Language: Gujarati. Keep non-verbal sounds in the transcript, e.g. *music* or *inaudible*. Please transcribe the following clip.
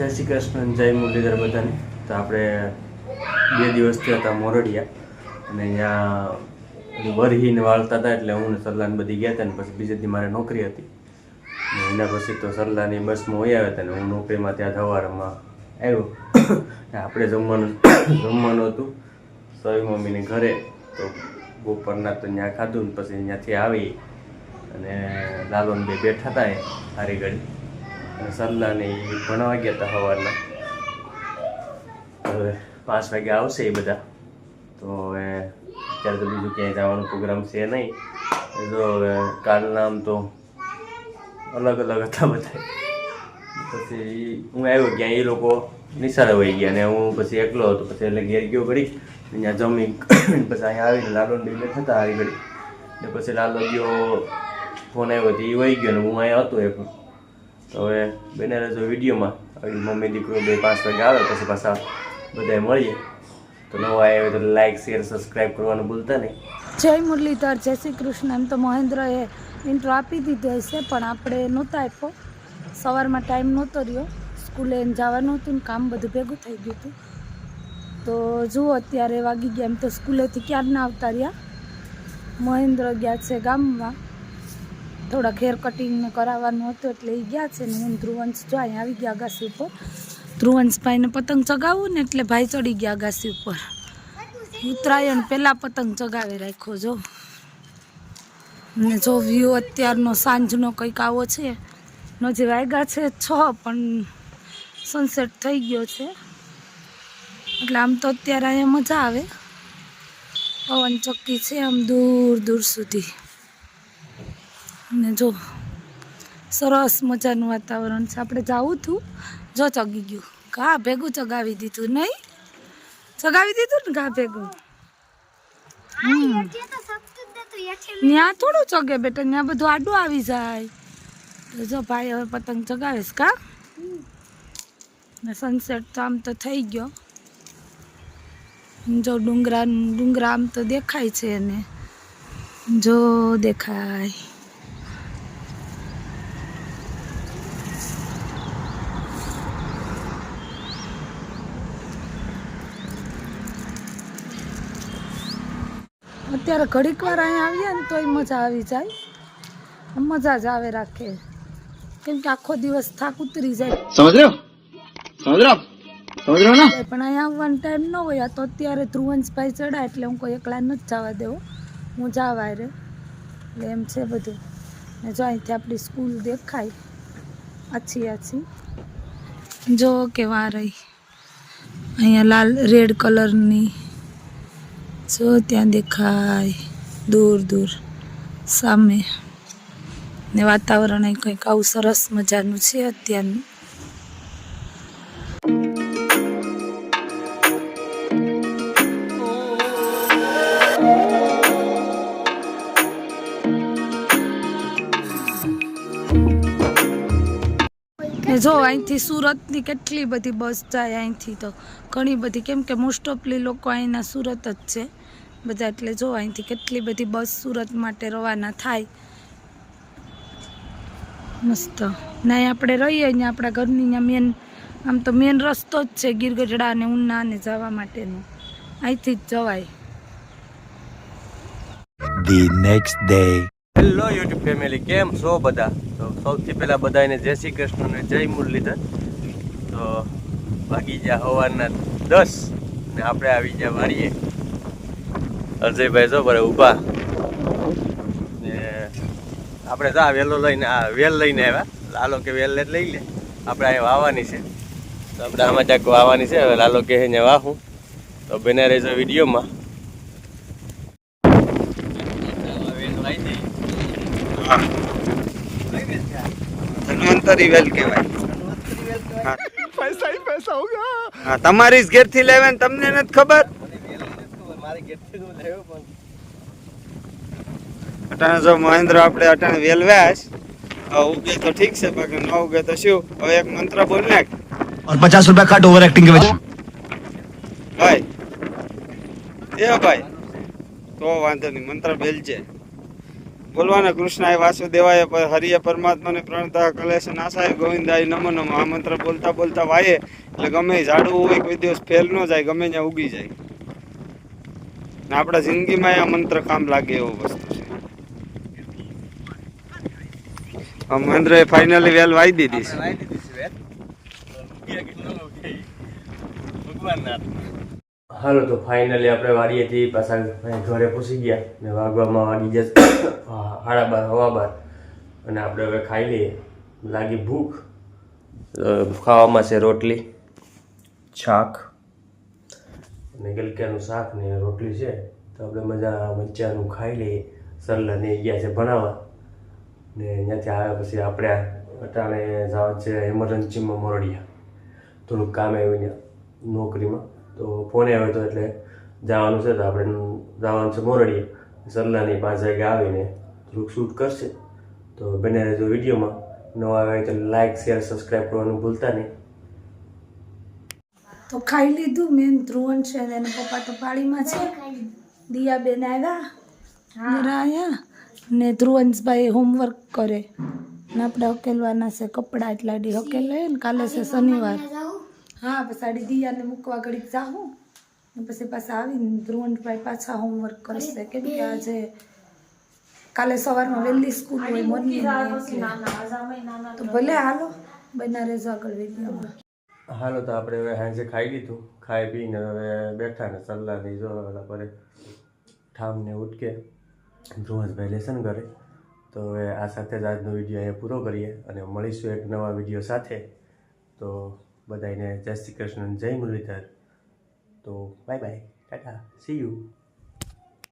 જય શ્રી કૃષ્ણ, જય મુરલીધર બધાને. તો આપણે બે દિવસથી હતા મોરડિયા. અને અહીંયા વરહીને વાળતા હતા એટલે હું ને સરલાને બધી ગયા હતા ને પછી બીજે દી મારે નોકરી હતી. એના પછી તો સરલાની બસમાં હોય આવ્યા હતા ને હું નોકરીમાં ત્યાં સવારમાં આવ્યો. આપણે જમવાનું જમવાનું હતું. સવી મમ્મીને ઘરે તો બપોરના તો ત્યાં ખાધું ને પછી ત્યાંથી આવી. અને લાલોન બે બેઠા હતા સારી ઘડી. સરલાને ઈ ભણવા ગયા હતા સવારના. હવે પાંચ વાગે આવશે એ બધા. તો હવે અત્યારે તો બીજું ક્યાંય જવાનો પ્રોગ્રામ છે નહીં. એ જો હવે કાલના આમ તો અલગ અલગ હતા બધા. પછી હું આવ્યો ક્યાં એ લોકો નિશાળે વહી ગયા અને હું પછી એકલો હતો. પછી એટલે ઘેર ગયો ઘડી અહીંયા જમી *coughs* પછી અહીંયા આવીને લાલો ને થતા હારી ઘડી ને પછી લાલો ગયો ફોન આવ્યો તો એ વહી ગયો ને હું અહીંયા હતો એક તો હવે બને રહેજો વિડીયોમાં. હવે મમ્મી દીકરો બે પાંચ વાગે આવે, પછી પાછા બધા મળીએ. તો નવો આવ્યો તો લાઈક શેર સબસ્ક્રાઈબ કરવાનું ભૂલતા નહીં. જય મુરલીધર, જય શ્રી કૃષ્ણ. એમ તો મહેન્દ્રએ ઇન્ટ્રો આપી દીધો હશે, પણ આપણે નહોતા આપ્યો. સવારમાં ટાઈમ નહોતો રહ્યો. સ્કૂલે એને જવાનું હતું ને કામ બધું ભેગું થઈ ગયું હતું. તો જુઓ અત્યારે વાગી ગયા. એમ તો સ્કૂલેથી ક્યારના આવતા રહ્યા? મહેન્દ્ર ગયા છે ગામમાં. થોડાક હેર કટિંગને કરાવવાનું હતું એટલે એ ગયા છે ને હું ધ્રુવંશ જો અહીં આવી ગયા અગાસી ઉપર. ધ્રુવંશભાઈને પતંગ ચગાવવું ને એટલે ભાઈ ચડી ગયા અગાસી ઉપર. ઉત્તરાયણ પહેલાં પતંગ ચગાવી રાખ્યો જો. ને જો વ્યૂ અત્યારનો સાંજનો કંઈક આવો છે. નજી વાગ્યા છે છ, પણ સનસેટ થઈ ગયો છે. એટલે આમ તો અત્યારે અહીંયા મજા આવે. પવન ચક્કી છે આમ દૂર દૂર સુધી. ને જો સરસ મજાનું વાતાવરણ છે. આપણે જવું હતું જો ચગી ગયું. ઘા ભેગું ચગાવી દીધું. નહીં? ચગાવી દીધું ને ઘા ભેગું? ત્યાં થોડું ચગે બેટા. ત્યાં બધું આડું આવી જાય. જો ભાઈ હવે પતંગ ચગાવીશ કા? ને સનસેટ તો આમ તો થઈ ગયો. જો ડુંગરા ડુંગરા આમ તો દેખાય છે એને. જો દેખાય. અત્યારે ઘડીક વાર અહીંયા આવીએ ને તોય મજા આવી જાય. મજા જ આવે રાખે. કેમ કે આખો દિવસ થાક ઉતરી જાય. સમજ રહ્યો? પણ અહીંયા આવવાનો ટાઈમ ન હોય. આ તો અત્યારે ધ્રુવંશભાઈ ચડા એટલે હું કોઈ એકલા નથી જવા દેવો. હું જવા રે. એટલે એમ છે બધું. ને જો અહીંથી આપણી સ્કૂલ દેખાય. આછી આછી. જો કેવા રહી અહીંયા લાલ રેડ કલરની જો ત્યાં દેખાય. દૂર દૂર. સામે. ને વાતાવરણ કંઈક આવું સરસ મજાનું છે અત્યારનું. જો, અહીંથી સુરતની કેટલી બધી બસ જાય અહીંથી તો. ઘણી બધી. કેમ કે મોસ્ટ ઓફલી લોકો અહીંના સુરત જ છે. બધા એટલે જો અહીંથી કેટલી બધી બસ સુરત માટે રવાના થાય. મસ્ત. ના આપણે રહીએ અહીંયા આપણા ઘરની અહીંયા મેન આમ તો મેન રસ્તો જ છે ગીરગઢડા ને ઉના ને જવા માટેનો. અહીંથી જ જવાય. The next day. Hello YouTube family કેમ છો બધા? તો સૌથી પહેલા બધાને જય શ્રી કૃષ્ણ ને જય મુરલીધર. તો વાગી ગયા સવારના દસ ને આપણે આવી ગયા વાળીએ અજયભાઈ જો બરે ઊભા. ને આપણે જા વેલો લઈને આ વેલ લઈને આવ્યા. લાલો કે વેલ લઈ લે. આપણે અહીંયા વાવવાની છે. તો આપણે આમાં ચાક વાવવાની છે હવે લાલો કે અહીંયા વાહું. તો બને રહેજો વિડીયોમાં. ધન્વંતરી વેલ કહેવાય. પૈસા પૈસા હોગા તમારી જ ઘેરથી લેવાય ને તમને નથી ખબર? અટાણે જો મહેન્દ્ર આપણે અટાણે વેલ વ્યાસ ઉગે તો ઠીક છે બાકી ન ઉગે તો શું હવે એક મંત્ર બોલ નાખ और पचास रुपया कट ओवर एक्टिंग के वजह ભાઈ એ ભાઈ તો વાંધો નહીં મંત્ર બેલજે બોલવાના કૃષ્ણાય વાસુદેવાય પ- હરિય પરમાત્માને પ્રણતા કલેશ નાસાય ગોવિંદાય નમો નમઃ આ મંત્ર બોલતા બોલતા વાયે એટલે ગમે એ ઝાડવું હોય કોઈ દિવસ ફેલ ન જાય ગમે ત્યાં ઉગી જાય ને આપણા જિંદગીમાં આ મંત્ર કામ લાગે એવો વસ્તુ છે. આ મહેન્દ્રએ ફાઇનલી વેલ વાઈ દીધી છે હાલો તો ફાઇનલી આપણે વાડીએથી પાછા ઘરે પૂછી ગયા ને વાગવામાં વાગી જશે. સાડા બાર હવા બાર. અને આપણે હવે ખાઈ લઈએ. લાગી ભૂખ. ખાવામાં છે રોટલી. શાક. અને ગલકાનું શાક ને રોટલી છે, તો આપણે મજા મચ્યાનું ખાઈ લઈએ. સરલા ને ગયા છે ભણાવવા. ને ત્યાંથી આવ્યા પછી આપણે અટાણે જવા છે એમરજન્સીમાં મોરડિયા. થોડુંક કામ આવ્યું ત્યાં નોકરીમાં. તો ફોને આવ્યો હતો એટલે જવાનું છે તો આપણે જવાનું છે મોરડિયા. સરલાની પાંચ વાગે આવીને થોડુંક શૂટ કરશે. તો બને રહેજો વિડીયોમાં. નવા આવે તો લાઇક શેર સબસ્ક્રાઈબ કરવાનું ભૂલતા નહીં. તો ખાઈ લીધું. મેન ધ્રુવન છે ને એના પપ્પા તો પાળીમાં છે. દિયા બેન આવ્યા આવ્યા ને ધ્રુવંશભાઈ હોમવર્ક કરે. ને આપણે હકેલવાના છે કપડાં. એટલા ડી હકેલે ને કાલે છે શનિવાર. હા પછી આડી દિયાને મૂકવા ઘડીક જાઉં. ને પછી પાછા આવીને ધ્રુવનભાઈ પાછા હોમવર્ક કરશે. કેમ કે આજે કાલે સવારમાં વહેલી સ્કૂલ હોય મોર્નિંગ તો ભલે હાલો બના રહેજો આગળ વિડીયોમાં હાલો, તો આપણે હવે સાંજે ખાઈ લીધું. ખાઈ પીને હવે બેઠા ને સલાહ જો ઓલા પરે ઠામને ઉટકે ધ્રુવંશભાઈ લેસન કરે. તો હવે આ સાથે જ આજનો વીડિયો અહીંયા પૂરો કરીએ અને મળીશું એક નવા વીડિયો સાથે. તો બધાને જય શ્રી કૃષ્ણ જય મુરલીધર. તો bye bye. Tata. See you